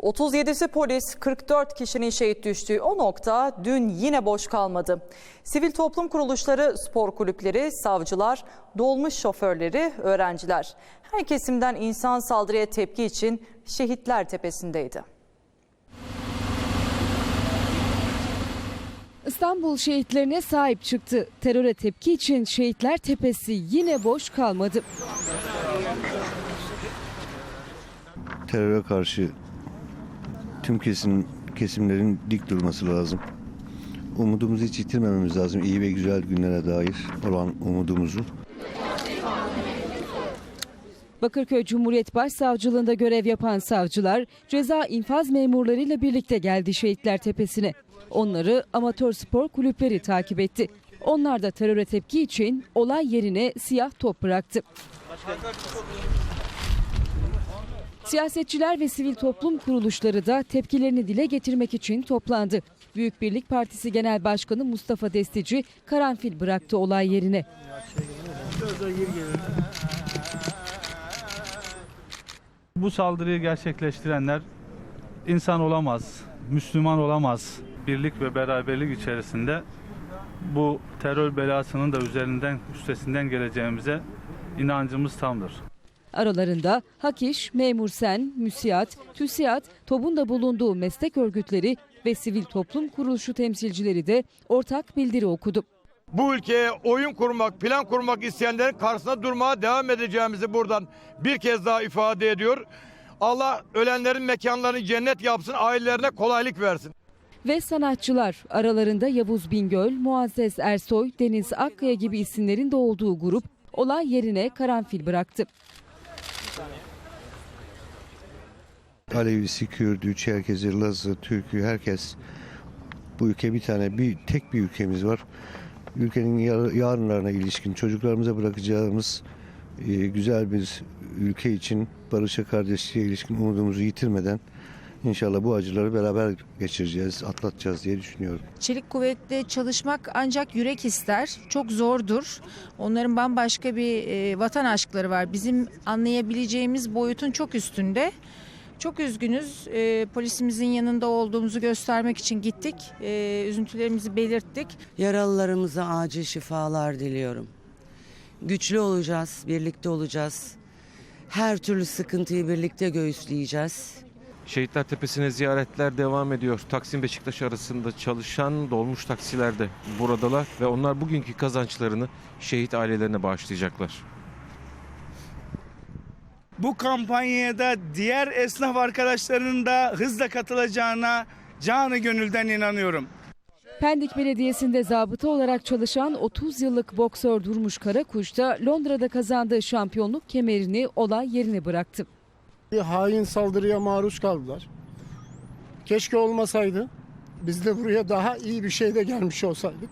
37'si polis, 44 kişinin şehit düştüğü o nokta dün yine boş kalmadı. Sivil toplum kuruluşları, spor kulüpleri, savcılar, dolmuş şoförleri, öğrenciler. Her kesimden insan saldırıya tepki için Şehitler Tepesi'ndeydi. İstanbul şehitlerine sahip çıktı. Teröre tepki için Şehitler Tepesi yine boş kalmadı. teröre karşı tüm kesim kesimlerin dik durması lazım. Umudumuzu hiç yitirmememiz lazım. İyi ve güzel günlere dair olan umudumuzu. Bakırköy Cumhuriyet Başsavcılığında görev yapan savcılar ceza infaz memurlarıyla birlikte geldi Şehitler Tepesi'ne. Onları amatör spor kulüpleri takip etti. Onlar da teröre tepki için olay yerine siyah top bıraktı. Siyasetçiler ve sivil toplum kuruluşları da tepkilerini dile getirmek için toplandı. Büyük Birlik Partisi Genel Başkanı Mustafa Destici karanfil bıraktı olay yerine. Bu saldırıyı gerçekleştirenler insan olamaz, Müslüman olamaz. Birlik ve beraberlik içerisinde bu terör belasının da üzerinden üstesinden geleceğimize inancımız tamdır. Aralarında Hak İş, Memur Sen, Müsiat, TÜSİAD, TOB'un da bulunduğu meslek örgütleri ve sivil toplum kuruluşu temsilcileri de ortak bildiri okudu. bu ülkeye oyun kurmak, plan kurmak isteyenlerin karşısında durmaya devam edeceğimizi buradan bir kez daha ifade ediyor. Allah ölenlerin mekanlarını cennet yapsın, ailelerine kolaylık versin. Ve sanatçılar aralarında Yavuz Bingöl, Muazzez Ersoy, Deniz Akkaya gibi isimlerin de olduğu grup olay yerine karanfil bıraktı. Alevisi, Kürdü, Çerkezi, Lazı, Türkü herkes bu ülke bir tane bir tek bir ülkemiz var. Ülkenin yar- yarınlarına ilişkin çocuklarımıza bırakacağımız e, güzel bir ülke için barışa kardeşliğe ilişkin umudumuzu yitirmeden inşallah bu acıları beraber geçireceğiz, atlatacağız diye düşünüyorum. Çelik kuvvetle çalışmak ancak yürek ister. Çok zordur. Onların bambaşka bir e, vatan aşkları var. Bizim anlayabileceğimiz boyutun çok üstünde. Çok üzgünüz. E, polisimizin yanında olduğumuzu göstermek için gittik. E, üzüntülerimizi belirttik. Yaralılarımıza acil şifalar diliyorum. Güçlü olacağız, birlikte olacağız. Her türlü sıkıntıyı birlikte göğüsleyeceğiz. Şehitler Tepesi'ne ziyaretler devam ediyor. Taksim Beşiktaş arasında çalışan dolmuş taksiler de buradalar ve onlar bugünkü kazançlarını şehit ailelerine bağışlayacaklar. Bu kampanyaya da diğer esnaf arkadaşlarının da hızla katılacağına canı gönülden inanıyorum. Pendik Belediyesi'nde zabıta olarak çalışan 30 yıllık boksör Durmuş Karakuş da Londra'da kazandığı şampiyonluk kemerini olay yerine bıraktı. Bir hain saldırıya maruz kaldılar. Keşke olmasaydı. Biz de buraya daha iyi bir şeyle gelmiş olsaydık.